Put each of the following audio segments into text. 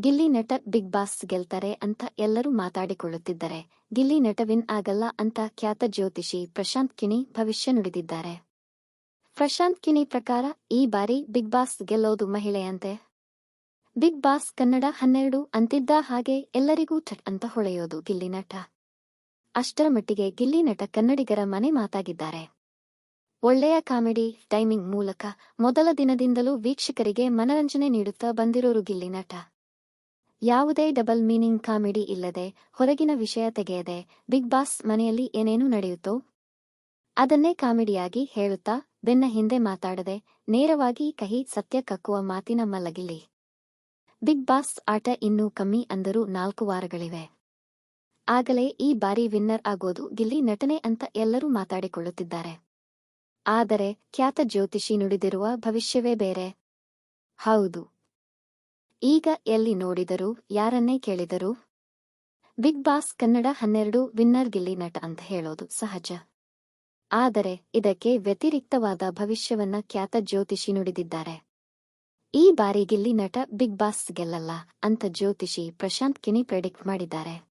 ಗಿಲ್ಲಿ ನಟ big boss ಗೆಲ್ತಾರೆ ಅಂತ ಎಲ್ಲರೂ ಮಾತಾಡಿಕೊಳ್ಳುತ್ತಿದ್ದಾರೆ. ಗಿಲ್ಲಿ ನಟ ವಿನ್ ಆಗಲ್ಲ ಅಂತ ಖ್ಯಾತ ಜ್ಯೋತಿಷಿ ಪ್ರಶಾಂತ್ ಕಿಣಿ ಭವಿಷ್ಯ ನುಡಿದಿದ್ದಾರೆ. ಪ್ರಶಾಂತ್ ಕಿಣಿ ಪ್ರಕಾರ ಈ ಬಾರಿ ಬಿಗ್ ಬಾಸ್ ಗೆಲ್ಲೋದು ಮಹಿಳೆಯಂತೆ. ಬಿಗ್ ಬಾಸ್ ಕನ್ನಡ ಹನ್ನೆರಡು ಅಂತಿದ್ದ ಹಾಗೆ ಎಲ್ಲರಿಗೂ ಠಟ್ ಅಂತ ಹೊಳೆಯೋದು ಗಿಲ್ಲಿ ನಟ. ಅಷ್ಟರ ಮಟ್ಟಿಗೆ ಗಿಲ್ಲಿ ನಟ ಕನ್ನಡಿಗರ ಮನೆ ಮಾತಾಗಿದ್ದಾರೆ. ಒಳ್ಳೆಯ ಕಾಮಿಡಿ, ಟೈಮಿಂಗ್ ಮೂಲಕ ಮೊದಲ ದಿನದಿಂದಲೂ ವೀಕ್ಷಕರಿಗೆ ಮನರಂಜನೆ ನೀಡುತ್ತಾ ಬಂದಿರೋರು ಗಿಲ್ಲಿ ನಟ. ಯಾವುದೇ ಡಬಲ್ ಮೀನಿಂಗ್ ಕಾಮಿಡಿ ಇಲ್ಲದೆ ಹೊರಗಿನ ವಿಷಯ ತೆಗೆಯದೆ ಬಿಗ್ ಬಾಸ್ ಮನೆಯಲ್ಲಿ ಏನೇನು ನಡೆಯುತ್ತೋ ಅದನ್ನೇ ಕಾಮಿಡಿಯಾಗಿ ಹೇಳುತ್ತಾ ಬೆನ್ನ ಹಿಂದೆ ಮಾತಾಡದೆ ನೇರವಾಗಿ ಕಹಿ ಸತ್ಯ ಕಕ್ಕುವ ಮಾತಿನ ಮಲಗಿಲಿ. ಬಿಗ್ ಬಾಸ್ ಆಟ ಇನ್ನೂ ಕಮ್ಮಿ ಅಂದರೂ ನಾಲ್ಕು ವಾರಗಳಿವೆ. ಆಗಲೇ ಈ ಬಾರಿ ವಿನ್ನರ್ ಆಗೋದು ಗಿಲ್ಲಿ ನಟನೆ ಅಂತ ಎಲ್ಲರೂ ಮಾತಾಡಿಕೊಳ್ಳುತ್ತಿದ್ದಾರೆ. ಆದರೆ ಖ್ಯಾತ ಜ್ಯೋತಿಷಿ ನುಡಿದಿರುವ ಭವಿಷ್ಯವೇ ಬೇರೆ. ಹೌದು. ಈಗ ಎಲ್ಲಿ ನೋಡಿದರು, ಯಾರನ್ನೇ ಕೇಳಿದರು? ಬಿಗ್ ಬಾಸ್ ಕನ್ನಡ ಹನ್ನೆರಡು ವಿನ್ನರ್ ಗಿಲ್ಲಿ ನಟ ಅಂತ ಹೇಳೋದು ಸಹಜ. ಆದರೆ ಇದಕ್ಕೆ ವ್ಯತಿರಿಕ್ತವಾದ ಭವಿಷ್ಯವನ್ನ ಖ್ಯಾತ ಜ್ಯೋತಿಷಿ ನುಡಿದಿದ್ದಾರೆ. ಈ ಬಾರಿ ಗಿಲ್ಲಿ ನಟ ಬಿಗ್ ಬಾಸ್ ಗೆಲ್ಲಲ್ಲ ಅಂತ ಜ್ಯೋತಿಷಿ ಪ್ರಶಾಂತ್ ಕಿಣಿ ಪ್ರೆಡಿಕ್ಟ್ ಮಾಡಿದ್ದಾರೆ.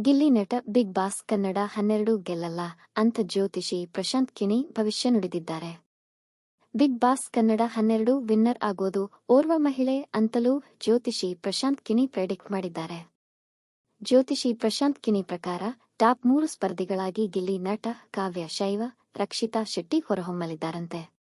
ಗಿಲ್ಲಿ ನಟ ಬಿಗ್ ಬಾಸ್ ಕನ್ನಡ ಹನ್ನೆರಡು ಗೆಲ್ಲಲ್ಲ ಅಂತ ಜ್ಯೋತಿಷಿ ಪ್ರಶಾಂತ್ ಕಿಣಿ ಭವಿಷ್ಯ ನುಡಿದಿದ್ದಾರೆ. ಬಿಗ್ ಬಾಸ್ ಕನ್ನಡ ಹನ್ನೆರಡು ವಿನ್ನರ್ ಆಗೋದು ಓರ್ವ ಮಹಿಳೆ ಅಂತಲೂ ಜ್ಯೋತಿಷಿ ಪ್ರಶಾಂತ್ ಕಿನಿ ಪ್ರೆಡಿಕ್ಟ್ ಮಾಡಿದ್ದಾರೆ. ಜ್ಯೋತಿಷಿ ಪ್ರಶಾಂತ್ ಕಿನಿ ಪ್ರಕಾರ ಟಾಪ್ ಮೂರು ಸ್ಪರ್ಧಿಗಳಾಗಿ ಗಿಲ್ಲಿ ನಟ ಕಾವ್ಯ, ಶೈವ, ರಕ್ಷಿತಾ ಶೆಟ್ಟಿ ಹೊರಹೊಮ್ಮಲಿದ್ದಾರಂತೆ.